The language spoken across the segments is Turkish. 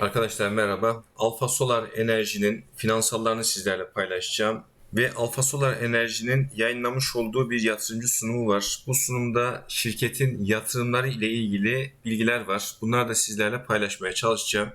Arkadaşlar merhaba. Alfa Solar Enerji'nin finansallarını sizlerle paylaşacağım. Ve Alfa Solar Enerji'nin yayınlamış olduğu bir yatırımcı sunumu var. Bu sunumda şirketin yatırımları ile ilgili bilgiler var. Bunları da sizlerle paylaşmaya çalışacağım.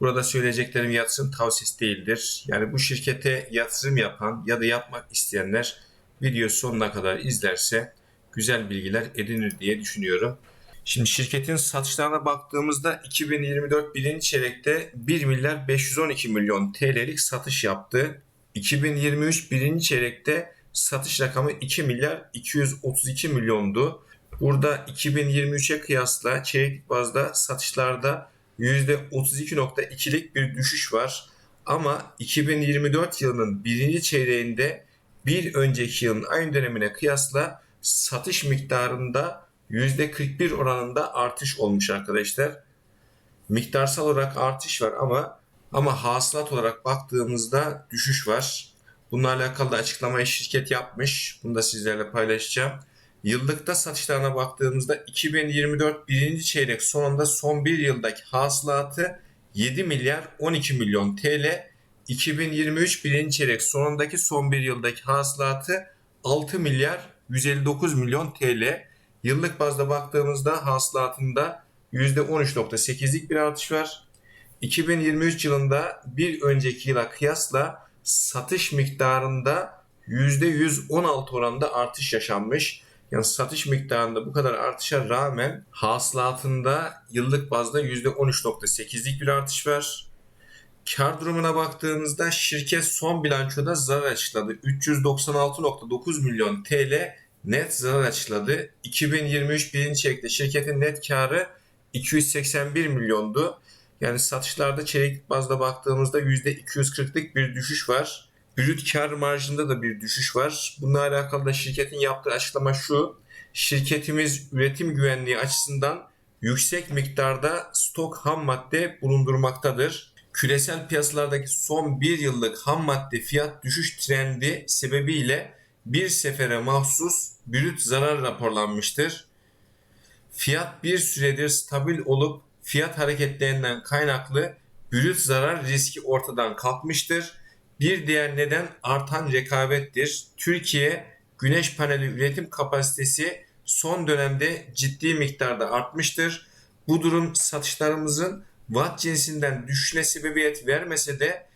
Burada söyleyeceklerim yatırım tavsiyesi değildir. Yani bu şirkete yatırım yapan ya da yapmak isteyenler video sonuna kadar izlerse güzel bilgiler edinir diye düşünüyorum. Şimdi şirketin satışlarına baktığımızda 2024 birinci çeyrekte 1 milyar 512 milyon TL'lik satış yaptı. 2023 birinci çeyrekte satış rakamı 2 milyar 232 milyondu. Burada 2023'e kıyasla çeyreklik bazda satışlarda %32.2'lik bir düşüş var. Ama 2024 yılının birinci çeyreğinde bir önceki yılın aynı dönemine kıyasla satış miktarında %41 oranında artış olmuş arkadaşlar. Miktarsal olarak artış var ama ama hasılat olarak baktığımızda düşüş var. Bununla alakalı da açıklamayı şirket yapmış. Bunu da sizlerle paylaşacağım. Yıllıkta satışlarına baktığımızda 2024 birinci çeyrek sonunda son bir yıldaki hasılatı 7 milyar 12 milyon TL. 2023 birinci çeyrek sonundaki son bir yıldaki hasılatı 6 milyar 159 milyon TL. Yıllık bazda baktığımızda hasılatında %13.8'lik bir artış var. 2023 yılında bir önceki yıla kıyasla satış miktarında %116 oranında artış yaşanmış. Yani satış miktarında bu kadar artışa rağmen hasılatında yıllık bazda %13.8'lik bir artış var. Kar durumuna baktığımızda şirket son bilançoda zarar açıkladı. 396.9 milyon TL net zarar açıkladı. 2023 birinci çeyrekte şirketin net karı 281 milyondu. Yani satışlarda çeyreklik bazda baktığımızda %240'lık bir düşüş var. Brüt kar marjında da bir düşüş var. Bununla alakalı da şirketin yaptığı açıklama şu. Şirketimiz üretim güvenliği açısından yüksek miktarda stok ham madde bulundurmaktadır. Küresel piyasalardaki son bir yıllık ham madde fiyat düşüş trendi sebebiyle bir sefere mahsus brüt zarar raporlanmıştır. Fiyat bir süredir stabil olup fiyat hareketlerinden kaynaklı brüt zarar riski ortadan kalkmıştır. Bir diğer neden artan rekabettir. Türkiye güneş paneli üretim kapasitesi son dönemde ciddi miktarda artmıştır. Bu durum satışlarımızın watt cinsinden düşüşüne sebebiyet vermese de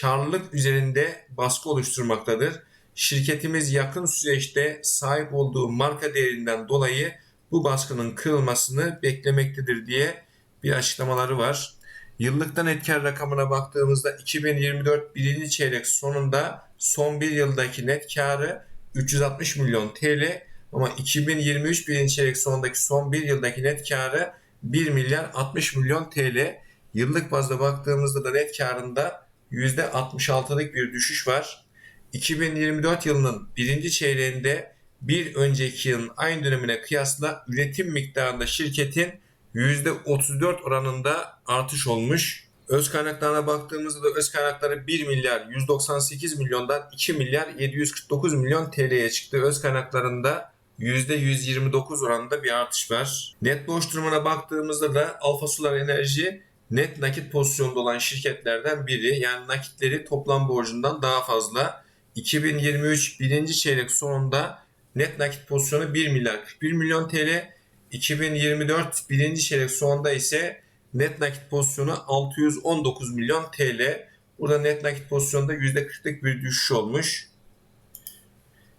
karlılık üzerinde baskı oluşturmaktadır. Şirketimiz yakın süreçte sahip olduğu marka değerinden dolayı bu baskının kırılmasını beklemektedir diye bir açıklamaları var. Yıllıktan net kar rakamına baktığımızda 2024 birinci çeyrek sonunda son bir yıldaki net karı 360 milyon TL ama 2023 birinci çeyrek sonundaki son bir yıldaki net karı 1 milyar 60 milyon TL. Yıllık bazda baktığımızda da net karında %66'lık bir düşüş var. 2024 yılının birinci çeyreğinde bir önceki yılın aynı dönemine kıyasla üretim miktarında şirketin %34 oranında artış olmuş. Öz kaynaklarına baktığımızda da öz kaynakları 1 milyar 198 milyondan 2 milyar 749 milyon TL'ye çıktı. Öz kaynaklarında %129 oranında bir artış var. Net borç durumuna baktığımızda da Alfa Solar Enerji net nakit pozisyonda olan şirketlerden biri. Yani nakitleri toplam borcundan daha fazla. 2023 birinci çeyrek sonunda net nakit pozisyonu 1 milyar 41 milyon TL. 2024 birinci çeyrek sonunda ise net nakit pozisyonu 619 milyon TL. Burada net nakit pozisyonda %40'lık bir düşüş olmuş.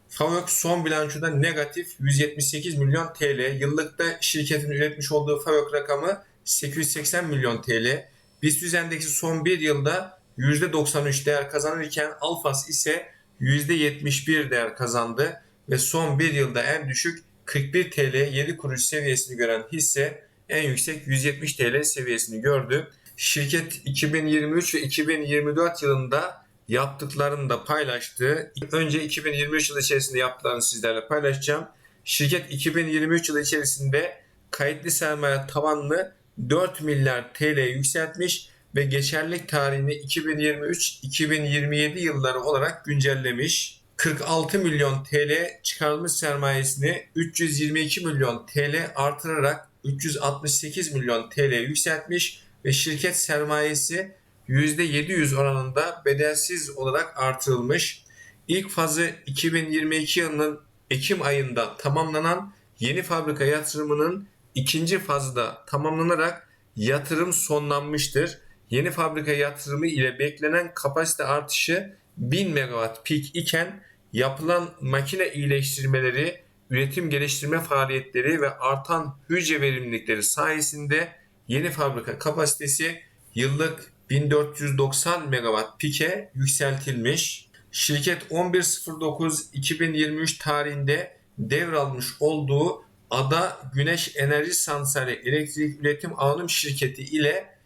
FAVÖK son bilançoda negatif 178 milyon TL. Yıllıkta şirketin üretmiş olduğu FAVÖK rakamı 880 milyon TL. BIST endeksi son bir yılda %93 değer kazanırken Alfas ise %71 değer kazandı ve son bir yılda en düşük 41 TL 7 kuruş seviyesini gören hisse en yüksek 170 TL seviyesini gördü. Şirket 2023 ve 2024 yılında yaptıklarını da paylaştı. Önce 2023 yılı içerisinde yaptıklarını sizlerle paylaşacağım. Şirket 2023 yılı içerisinde kayıtlı sermaye tavanını 4 milyar TL yükseltmiş ve geçerlilik tarihini 2023-2027 yılları olarak güncellemiş. 46 milyon TL çıkarılmış sermayesini 322 milyon TL artırarak 368 milyon TL yükseltmiş. ve şirket sermayesi %700 oranında bedelsiz olarak artırılmış. İlk fazı 2022 yılının Ekim ayında tamamlanan yeni fabrika yatırımının ikinci fazda tamamlanarak yatırım sonlanmıştır. Yeni fabrika yatırımı ile beklenen kapasite artışı 1000 megawatt pik iken yapılan makine iyileştirmeleri, üretim geliştirme faaliyetleri ve artan hücre verimlilikleri sayesinde yeni fabrika kapasitesi yıllık 1490 megawatt pike yükseltilmiş. Şirket 11.09.2023 tarihinde devralmış olduğu Ada Güneş Enerji Santrali Elektrik Üretim Anonim Şirketi ile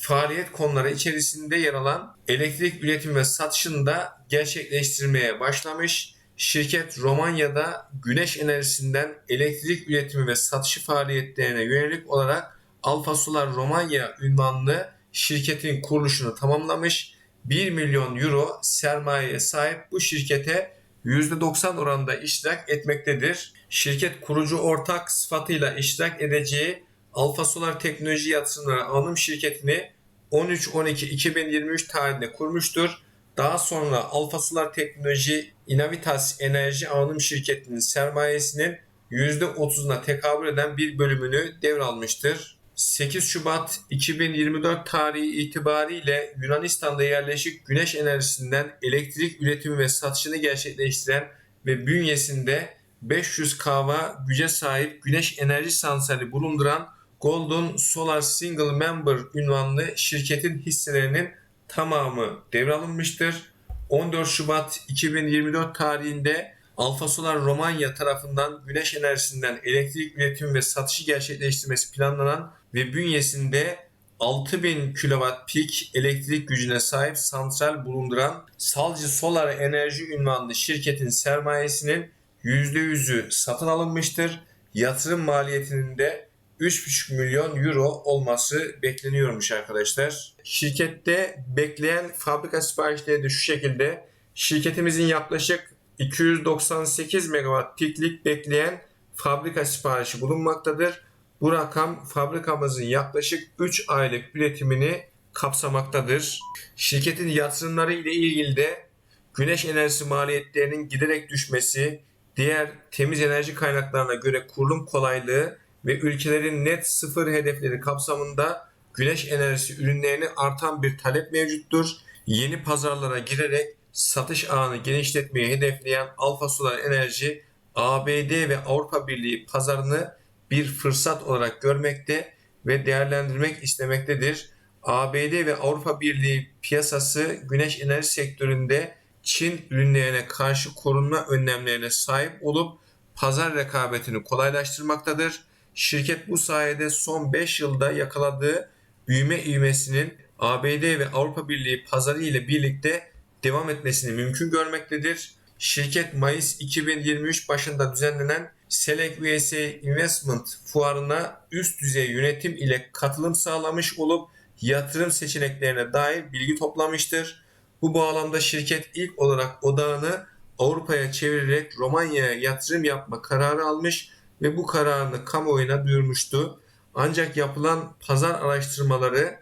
faaliyet konuları içerisinde yer alan elektrik üretim ve satışını da gerçekleştirmeye başlamış. Şirket Romanya'da güneş enerjisinden elektrik üretimi ve satışı faaliyetlerine yönelik olarak Alfa Solar Romanya ünvanlı şirketin kuruluşunu tamamlamış. 1 milyon euro sermayeye sahip bu şirkete %90 oranında iştirak etmektedir. Şirket kurucu ortak sıfatıyla iştirak edeceği Alfa Solar Teknoloji Yatırımları Anonim Şirketi'ni 13-12-2023 tarihinde kurmuştur. Daha sonra Alfa Solar Teknoloji Inavitas Enerji Anonim Şirketi'nin sermayesinin %30'una tekabül eden bir bölümünü devralmıştır. 8 Şubat 2024 tarihi itibariyle Yunanistan'da yerleşik güneş enerjisinden elektrik üretimi ve satışını gerçekleştiren ve bünyesinde 500 kava güce sahip güneş enerji santrali bulunduran Golden Solar Single Member ünvanlı şirketin hisselerinin tamamı devralınmıştır. 14 Şubat 2024 tarihinde Alfa Solar Romanya tarafından güneş enerjisinden elektrik üretimi ve satışı gerçekleştirmesi planlanan ve bünyesinde 6000 kW pik elektrik gücüne sahip santral bulunduran Salcı Solar Enerji ünvanlı şirketin sermayesinin %100'ü satın alınmıştır. Yatırım maliyetinin de 3,5 milyon euro olması bekleniyormuş arkadaşlar. Şirkette bekleyen fabrika siparişleri de şu şekilde. Şirketimizin yaklaşık 298 megawatt piklik bekleyen fabrika siparişi bulunmaktadır. Bu rakam fabrikamızın yaklaşık 3 aylık üretimini kapsamaktadır. Şirketin yatırımları ile ilgili de güneş enerjisi maliyetlerinin giderek düşmesi, diğer temiz enerji kaynaklarına göre kurulum kolaylığı ve ülkelerin net sıfır hedefleri kapsamında güneş enerjisi ürünlerine artan bir talep mevcuttur. Yeni pazarlara girerek satış ağını genişletmeyi hedefleyen Alfa Solar Enerji, ABD ve Avrupa Birliği pazarını bir fırsat olarak görmekte ve değerlendirmek istemektedir. ABD ve Avrupa Birliği piyasası güneş enerji sektöründe Çin ürünlerine karşı korunma önlemlerine sahip olup pazar rekabetini kolaylaştırmaktadır. Şirket bu sayede son 5 yılda yakaladığı büyüme ivmesinin ABD ve Avrupa Birliği pazarı ile birlikte devam etmesini mümkün görmektedir. Şirket Mayıs 2023 başında düzenlenen Select USA Investment fuarına üst düzey yönetim ile katılım sağlamış olup yatırım seçeneklerine dair bilgi toplamıştır. Bu bağlamda şirket ilk olarak odağını Avrupa'ya çevirerek Romanya'ya yatırım yapma kararı almış ve bu kararını kamuoyuna duyurmuştu. Ancak yapılan pazar araştırmaları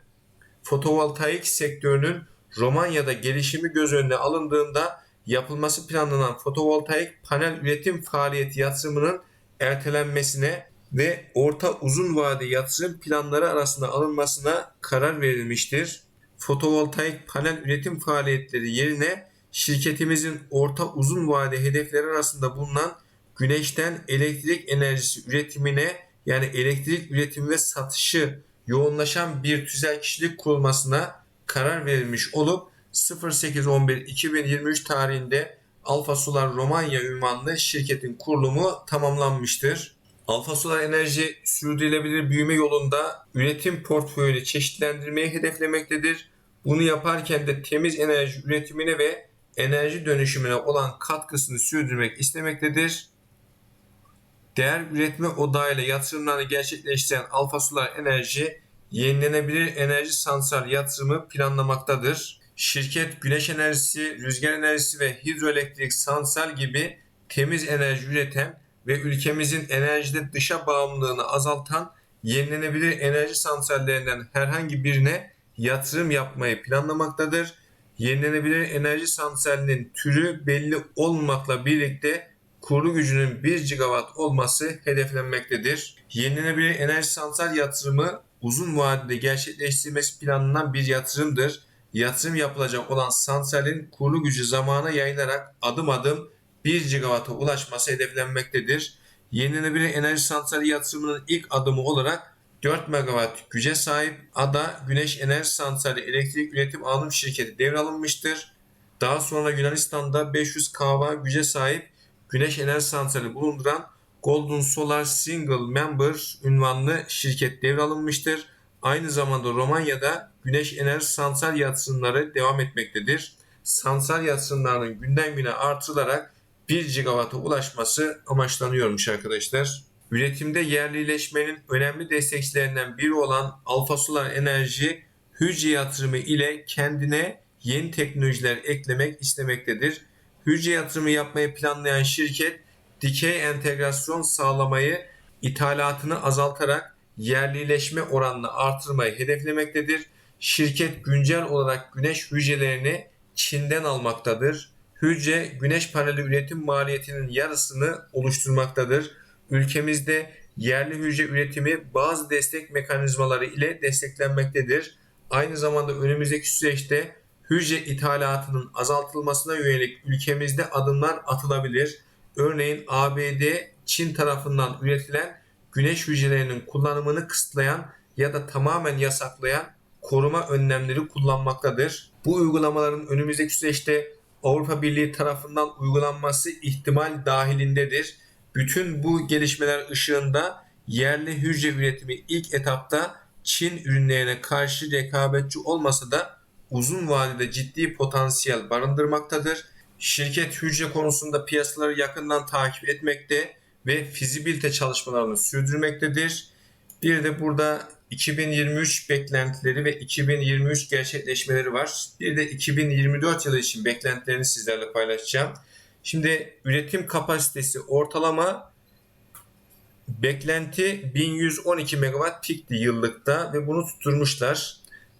fotovoltaik sektörünün Romanya'da gelişimi göz önüne alındığında yapılması planlanan fotovoltaik panel üretim faaliyeti yatırımının ertelenmesine ve orta uzun vade yatırım planları arasında alınmasına karar verilmiştir. Fotovoltaik panel üretim faaliyetleri yerine şirketimizin orta uzun vade hedefleri arasında bulunan güneşten elektrik enerjisi üretimine yani elektrik üretimi ve satışı yoğunlaşan bir tüzel kişilik kurulmasına karar verilmiş olup 08.11.2023 tarihinde Alfa Solar Romanya ünvanlı şirketin kurulumu tamamlanmıştır. Alfa Solar Enerji sürdürülebilir büyüme yolunda üretim portföyünü çeşitlendirmeyi hedeflemektedir. Bunu yaparken de temiz enerji üretimine ve enerji dönüşümüne olan katkısını sürdürmek istemektedir. Değer üretme odağıyla yatırımlarını gerçekleştiren Alfa Solar Enerji yenilenebilir enerji santral yatırımı planlamaktadır. Şirket güneş enerjisi, rüzgar enerjisi ve hidroelektrik santral gibi temiz enerji üreten ve ülkemizin enerjide dışa bağımlılığını azaltan yenilenebilir enerji santrallerinden herhangi birine yatırım yapmayı planlamaktadır. Yenilenebilir enerji santralinin türü belli olmamakla birlikte kuru gücünün 1 gigawatt olması hedeflenmektedir. Yenilenebilir enerji santral yatırımı uzun vadede gerçekleştirilmesi planlanan bir yatırımdır. Yatırım yapılacak olan santralin kuru gücü zamana yayılarak adım adım 1 gigawatt'a ulaşması hedeflenmektedir. Yenilenebilir enerji santrali yatırımının ilk adımı olarak 4 megawatt güce sahip Ada Güneş Enerji Santrali Elektrik Üretim Anonim Şirketi devralınmıştır. Daha sonra Yunanistan'da 500 kW güce sahip güneş enerji santrali bulunduran Golden Solar Single Member ünvanlı şirket devralınmıştır. Aynı zamanda Romanya'da güneş enerji santral yatırımları devam etmektedir. Santral yatırımlarının günden güne artırılarak 1 GW'a ulaşması amaçlanıyormuş arkadaşlar. Üretimde yerlileşmenin önemli destekçilerinden biri olan Alfa Solar Enerji hücre yatırımı ile kendine yeni teknolojiler eklemek istemektedir. Hücre yatırımı yapmayı planlayan şirket dikey entegrasyon sağlamayı ithalatını azaltarak yerlileşme oranını artırmayı hedeflemektedir. Şirket güncel olarak güneş hücrelerini Çin'den almaktadır. Hücre güneş paneli üretim maliyetinin yarısını oluşturmaktadır. Ülkemizde yerli hücre üretimi bazı destek mekanizmaları ile desteklenmektedir. Aynı zamanda önümüzdeki süreçte hücre ithalatının azaltılmasına yönelik ülkemizde adımlar atılabilir. Örneğin ABD, Çin tarafından üretilen güneş hücrelerinin kullanımını kısıtlayan ya da tamamen yasaklayan koruma önlemleri kullanmaktadır. Bu uygulamaların önümüzdeki süreçte Avrupa Birliği tarafından uygulanması ihtimal dahilindedir. Bütün bu gelişmeler ışığında yerli hücre üretimi ilk etapta Çin ürünlerine karşı rekabetçi olmasa da uzun vadede ciddi potansiyel barındırmaktadır. Şirket hücre konusunda piyasaları yakından takip etmekte ve fizibilite çalışmalarını sürdürmektedir. Bir de burada 2023 beklentileri ve 2023 gerçekleşmeleri var. Bir de 2024 yılı için beklentilerini sizlerle paylaşacağım. Şimdi üretim kapasitesi ortalama beklenti 1112 megawatt pikti yıllıkta ve bunu tutturmuşlar.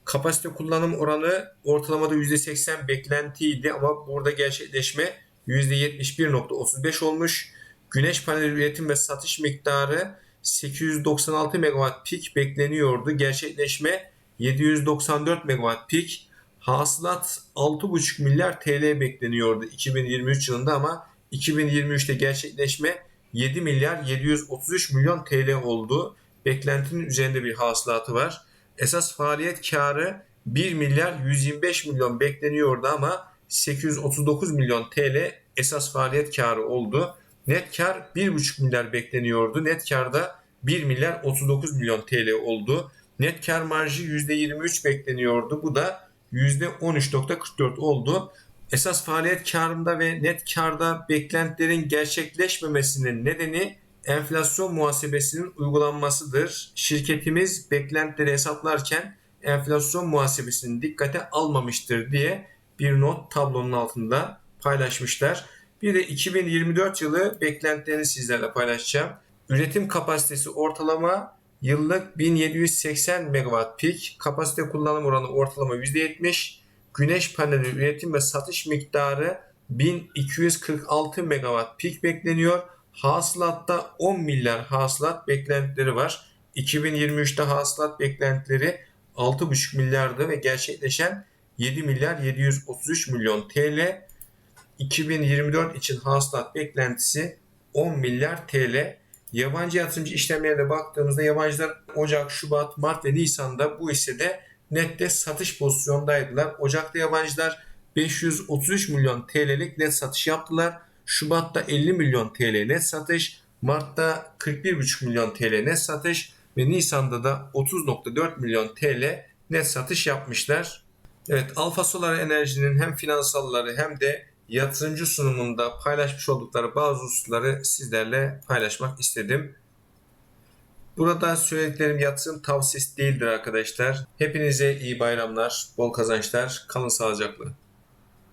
Kapasite kullanım oranı ortalamada %80 beklentiydi ama burada gerçekleşme %71.35 olmuş. Güneş paneli üretim ve satış miktarı 896 megawatt pik bekleniyordu. Gerçekleşme 794 megawatt pik. Hasılat 6,5 milyar TL bekleniyordu 2023 yılında ama 2023'te gerçekleşme 7 milyar 733 milyon TL oldu. Beklentinin üzerinde bir hasılatı var. Esas faaliyet karı 1 milyar 125 milyon bekleniyordu ama 839 milyon TL esas faaliyet karı oldu. Net kar 1,5 milyar bekleniyordu. Net karda 1 milyar 39 milyon TL oldu. Net kar marjı %23 bekleniyordu. Bu da %13.44 oldu. Esas faaliyet karında ve net karda beklentilerin gerçekleşmemesinin nedeni enflasyon muhasebesinin uygulanmasıdır. Şirketimiz beklentileri hesaplarken enflasyon muhasebesini dikkate almamıştır diye bir not tablonun altında paylaşmışlar. Bir de 2024 yılı beklentilerini sizlerle paylaşacağım. Üretim kapasitesi ortalama yıllık 1780 megawatt pik, kapasite kullanım oranı ortalama %70, güneş paneli üretim ve satış miktarı 1246 megawatt pik bekleniyor. Hasılatta 10 milyar hasılat beklentileri var. 2023'te hasılat beklentileri 6,5 milyardı ve gerçekleşen 7 milyar 733 milyon TL. 2024 için hasılat beklentisi 10 milyar TL. Yabancı yatırımcı işlemlerine baktığımızda yabancılar Ocak, Şubat, Mart ve Nisan'da bu hissede nette satış pozisyondaydılar. Ocak'ta yabancılar 533 milyon TL'lik net satış yaptılar. Şubat'ta 50 milyon TL net satış, Mart'ta 41,5 milyon TL net satış ve Nisan'da da 30.4 milyon TL net satış yapmışlar. Evet Alfa Solar Enerji'nin hem finansalları hem de yatırımcı sunumunda paylaşmış oldukları bazı hususları sizlerle paylaşmak istedim. Burada söylediklerim yatırım tavsiyesi değildir arkadaşlar. Hepinize iyi bayramlar, bol kazançlar, kalın sağlıcakla.